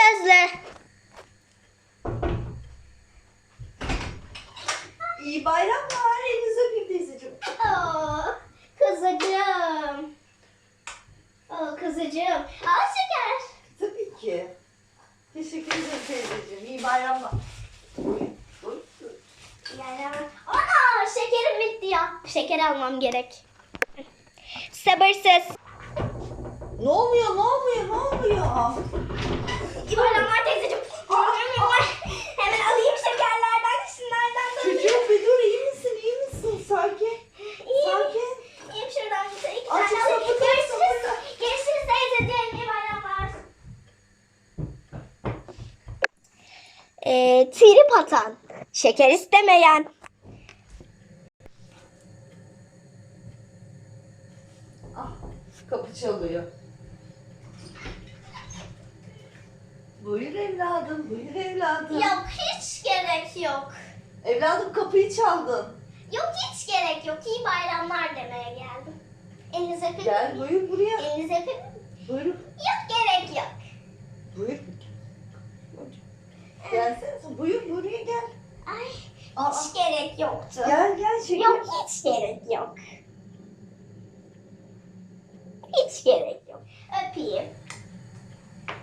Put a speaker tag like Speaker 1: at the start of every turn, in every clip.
Speaker 1: gözlü.
Speaker 2: İyi bayramlar. Elinizi öpeyim teyzeciğim.
Speaker 1: Oo, kızıcığım. Oo, kızıcığım. Al şeker.
Speaker 2: Tabii ki. Teşekkür ederim teyzeciğim. İyi bayramlar.
Speaker 1: Yani, aa, şekerim bitti ya. Şeker almam gerek. Sabırsız.
Speaker 2: Ne oluyor? Ne oluyor? Ne oluyor?
Speaker 1: Bayramlar teyzeciğim. Hemen alayım şekerlerden, şunlardan da.
Speaker 2: Çocuğum bir dur. iyi misin? İyi misin? Sakin.
Speaker 1: İyiyim.
Speaker 2: Sakin.
Speaker 1: İyiyim şuradan bir iki
Speaker 2: Açık
Speaker 1: tane alayım.
Speaker 2: sapı
Speaker 1: Görüşürüz.
Speaker 2: sapı.
Speaker 1: Görüşürüz teyzeciğim. İyi bayramlar. Ee, trip atan. Şeker istemeyen.
Speaker 2: Ah, kapı çalıyor. Buyur evladım, buyur evladım.
Speaker 1: Yok hiç gerek yok.
Speaker 2: Evladım kapıyı çaldın.
Speaker 1: Yok hiç gerek yok. İyi bayramlar demeye geldim. Elinize öpeyim.
Speaker 2: Gel buyur buraya.
Speaker 1: Elinize öpeyim.
Speaker 2: Buyur.
Speaker 1: Yok gerek yok.
Speaker 2: Buyur. Gelsene. Buyur buraya gel.
Speaker 1: Ay
Speaker 2: Aa,
Speaker 1: hiç gerek yoktu.
Speaker 2: Gel gel şeker.
Speaker 1: Yok hiç gerek yok. Hiç gerek yok. Öpeyim.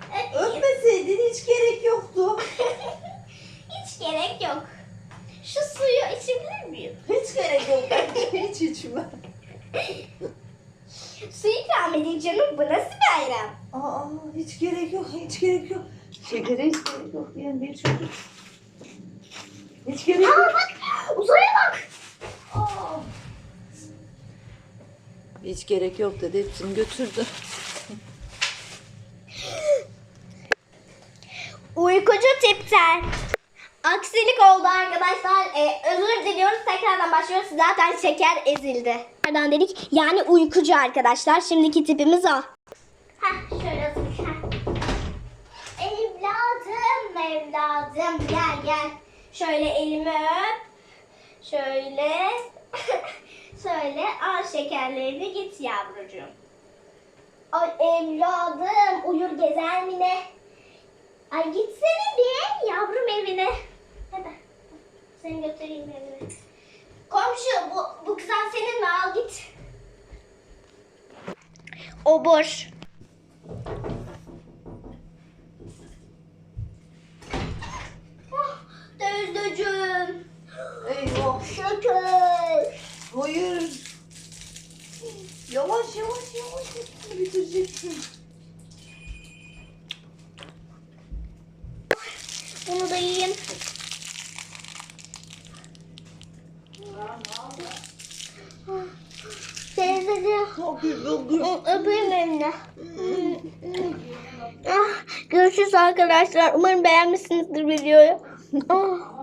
Speaker 1: Öpeyim.
Speaker 2: Öpmeseydin hiç gerek yoktu.
Speaker 1: hiç gerek yok. Şu suyu içebilir miyim?
Speaker 2: Hiç gerek yok. Bence hiç içme.
Speaker 1: Su ikram edin canım. Bu nasıl bayram?
Speaker 2: Aa, hiç gerek yok. Hiç gerek yok. Şekere hiç gerek yok. Yani bir çocuk. Hiç gerek
Speaker 1: Aa
Speaker 2: yok.
Speaker 1: bak. Uzaya bak.
Speaker 2: Aa. Hiç gerek yok dedi. Hepsini götürdü.
Speaker 1: Uykucu tipten. Aksilik oldu arkadaşlar. Ee, özür diliyoruz. Tekrardan başlıyoruz. Zaten şeker ezildi. Nereden dedik? Yani uykucu arkadaşlar. Şimdiki tipimiz o. Heh, şöyle yazmış. Heh. Evladım, evladım. Gel gel. Şöyle elimi öp. Şöyle. Şöyle al şekerlerini git yavrucuğum. Ay evladım uyur gezer mi ne? Ay gitsene bir yavrum evine. Seni götüreyim evine. Komşu bu, bu güzel senin mi? Al git. Obur. Ah, Teyzeciğim.
Speaker 2: Eyvah.
Speaker 1: Şeker.
Speaker 2: Hayır. Yavaş yavaş yavaş. Hepsini bitireceksin.
Speaker 1: Bunu da yiyeyim. Öpeyim elini. Ah, görüşürüz arkadaşlar. Umarım beğenmişsinizdir videoyu. Ah.